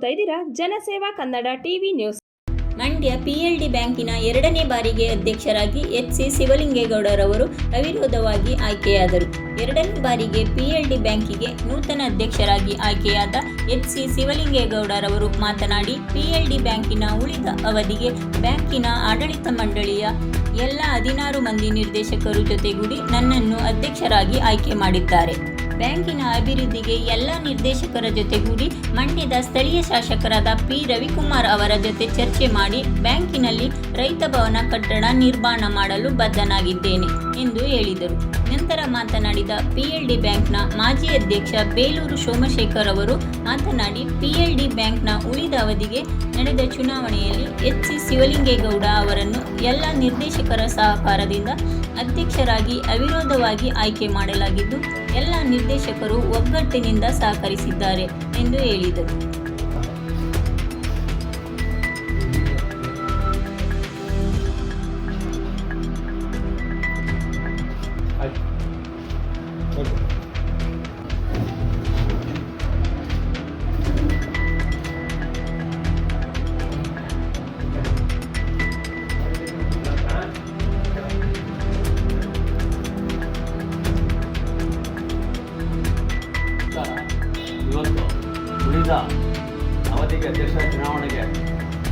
ನೋಡ್ತಾ ಇದ್ದೀರಾ? Janaseva Kannada TV news. Mandya PLD ಬ್ಯಾಂಕಿನ ಎರಡನೇ ಬಾರಿಗೆ ಅಧ್ಯಕ್ಷರಾಗಿ ಎಚ್ ಸಿ ಶಿವಲಿಂಗೇಗೌಡರವರು ಅವಿರೋಧವಾಗಿ ಆಯ್ಕೆಯಾದರು. ಎರಡನೇ ಬಾರಿಗೆ ಪಿಎಲ್ಡಿ ಬ್ಯಾಂಕಿಗೆ ನೂತನ ಅಧ್ಯಕ್ಷರಾಗಿ ಆಯ್ಕೆಯಾದ ಎಚ್ ಸಿ ಶಿವಲಿಂಗೇಗೌಡರವರು ಮಾತನಾಡಿ, ಪಿಎಲ್ಡಿ ಬ್ಯಾಂಕಿನ ಉಳಿದ ಅವಧಿಗೆ ಬ್ಯಾಂಕಿನ ಆಡಳಿತ ಮಂಡಳಿಯ ಎಲ್ಲ ಹದಿನಾರು ಮಂದಿ ನಿರ್ದೇಶಕರು ಜೊತೆಗೂಡಿ ನನ್ನನ್ನು ಅಧ್ಯಕ್ಷರಾಗಿ ಆಯ್ಕೆ ಮಾಡಿದ್ದಾರೆ. ಬ್ಯಾಂಕಿನ ಅಭಿವೃದ್ಧಿಗೆ ಎಲ್ಲ ನಿರ್ದೇಶಕರ ಜೊತೆಗೂಡಿ ಮಂಡ್ಯದ ಸ್ಥಳೀಯ ಶಾಸಕರಾದ ಪಿ. ರವಿಕುಮಾರ್ ಅವರ ಜೊತೆ ಚರ್ಚೆ ಮಾಡಿ ಬ್ಯಾಂಕಿನಲ್ಲಿ ರೈತ ಭವನ ಕಟ್ಟಡ ನಿರ್ಮಾಣ ಮಾಡಲು ಬದ್ಧನಾಗಿದ್ದೇನೆ ಎಂದು ಹೇಳಿದರು. ನಂತರ ಮಾತನಾಡಿದ ಪಿಎಲ್ಡಿ ಬ್ಯಾಂಕ್ನ ಮಾಜಿ ಅಧ್ಯಕ್ಷ ಬೇಲೂರು ಸೋಮಶೇಖರ್ ಅವರು ಮಾತನಾಡಿ, ಪಿಎಲ್ಡಿ ಬ್ಯಾಂಕ್ನ ಉಳಿದ ಅವಧಿಗೆ ನಡೆದ ಚುನಾವಣೆಯಲ್ಲಿ ಎಚ್ ಸಿ ಶಿವಲಿಂಗೇಗೌಡ ಅವರನ್ನು ಎಲ್ಲ ನಿರ್ದೇಶಕರ ಸಹಕಾರದಿಂದ ಅಧ್ಯಕ್ಷರಾಗಿ ಅವಿರೋಧವಾಗಿ ಆಯ್ಕೆ ಮಾಡಲಾಗಿದ್ದು, ಎಲ್ಲ ನಿರ್ದೇಶಕರು ಒಗ್ಗಟ್ಟಿನಿಂದ ಸಹಕರಿಸಿದ್ದಾರೆ ಎಂದು ಹೇಳಿದರು. ಉಳಿದ ಅವಧಿಗೆ ಅಧ್ಯಕ್ಷ ಚುನಾವಣೆಗೆ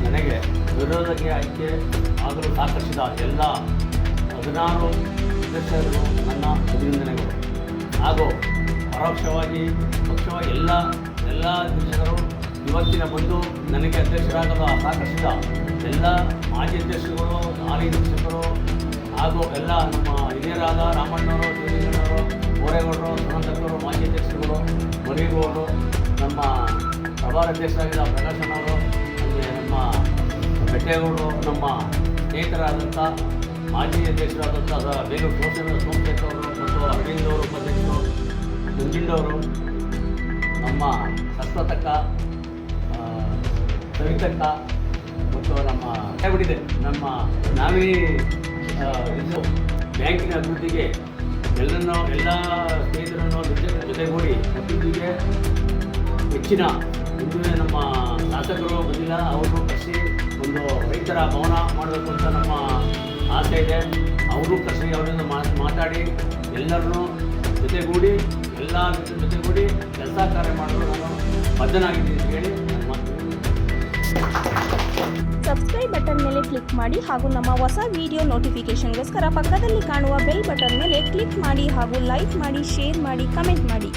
ನನಗೆ ವಿರೋಧಕ್ಕೆ ಆಯ್ಕೆ ಆಗಲು ಸಹಕರಿಸಿದ ಎಲ್ಲ ಹದಿನಾರು ಸದಸ್ಯರು ನನ್ನ ಅಭಿನಂದನೆಗಳು. ಹಾಗೂ ಪರೋಕ್ಷವಾಗಿ ಪಕ್ಷವಾಗಿ ಎಲ್ಲ ಎಲ್ಲ ಅಧ್ಯಕ್ಷರು ಇವತ್ತಿನ ಬಂದು ನನಗೆ ಅಧ್ಯಕ್ಷರಾಗಲು ಸಹಕರಿಸಿದ ಎಲ್ಲ ಮಾಜಿ ಅಧ್ಯಕ್ಷರುಗಳು ಹಾಲಿ ಅಧ್ಯಕ್ಷರು ಹಾಗೂ ಎಲ್ಲ ನಮ್ಮ ಹಿರಿಯರಾದ ರಾಮಣ್ಣವರು ಶಿವಲಿಂಗಣ್ಣವರು ಬೋರೇಗೌಡರು ಸುನಂದಕ್ಕರು ಮಾಜಿ ಅಧ್ಯಕ್ಷರುಗಳು, ಮರಿಗೌಡರು, ನಮ್ಮ ಪ್ರಭಾರ ಅಧ್ಯಕ್ಷರಾಗಿದ್ದ ಪ್ರಕಾಶನವರು ಅಲ್ಲಿ ನಮ್ಮ ಬೆಟ್ಟೇಗೌಡರು, ನಮ್ಮ ಸ್ನೇಹಿತರಾದಂಥ ಮಾಜಿ ಅಧ್ಯಕ್ಷರಾದಂಥ ಬೇಲೂರು ಸೋಮಶೇಖರ ಸೋಮಶೇಖರ್ ಅವರು ಮತ್ತು ಅರವಿಂದ್ ಅವರು ಉಪಾಧ್ಯಕ್ಷರು ಮುಂಜಿಂಡವರು ನಮ್ಮ ಸಸ್ವತಕ್ಕ ಸವಿತಕ್ಕ ಮತ್ತು ನಮ್ಮ ಬಿಟ್ಟಿದೆ ನಮ್ಮ ನಾವೇ ಇದು ಬ್ಯಾಂಕಿನ ಅಭಿವೃದ್ಧಿಗೆ ಎಲ್ಲರನ್ನು, ಎಲ್ಲ ಸ್ನೇಹಿತರನ್ನು ಜೊತೆ, ಜೊತೆಗೂಡಿ ಅಭಿವೃದ್ಧಿಗೆ ಹೆಚ್ಚಿನ ಇಂದು ನಮ್ಮ ಶಾಸಕರು ಬಂದಿಲ್ಲ ಅವರು ಕರೆಸಿ ಒಂದು ರೈತರ ಭವನ ಮಾಡಬೇಕು ಅಂತ ನಮ್ಮ ಆಸೆ ಇದೆ. ಅವರು ಕರೆಸಿ, ಅವರಿಂದ ಮಾತಾಡಿ, ಎಲ್ಲರನ್ನೂ ಜೊತೆಗೂಡಿ, ಎಲ್ಲ ಜೊತೆಗೂಡಿ ಕೆಲಸ ಕಾರ್ಯ ಮಾಡಲು ನಾನು ಬದ್ಧನಾಗಿದ್ದೀನಿ ಅಂತ ಹೇಳಿ ಸಬ್ಸ್ಕ್ರೈಬ್ ಬಟನ್ ಮೇಲೆ ಕ್ಲಿಕ್ ಮಾಡಿ ಹಾಗೂ ನಮ್ಮ ಹೊಸ ವಿಡಿಯೋ ನೋಟಿಫಿಕೇಶನ್ಗೋಸ್ಕರ ಪಕ್ಕದಲ್ಲಿ ಕಾಣುವ ಬೆಲ್ ಬಟನ್ ಮೇಲೆ ಕ್ಲಿಕ್ ಮಾಡಿ ಹಾಗೂ ಲೈಕ್ ಮಾಡಿ, ಶೇರ್ ಮಾಡಿ, ಕಮೆಂಟ್ ಮಾಡಿ.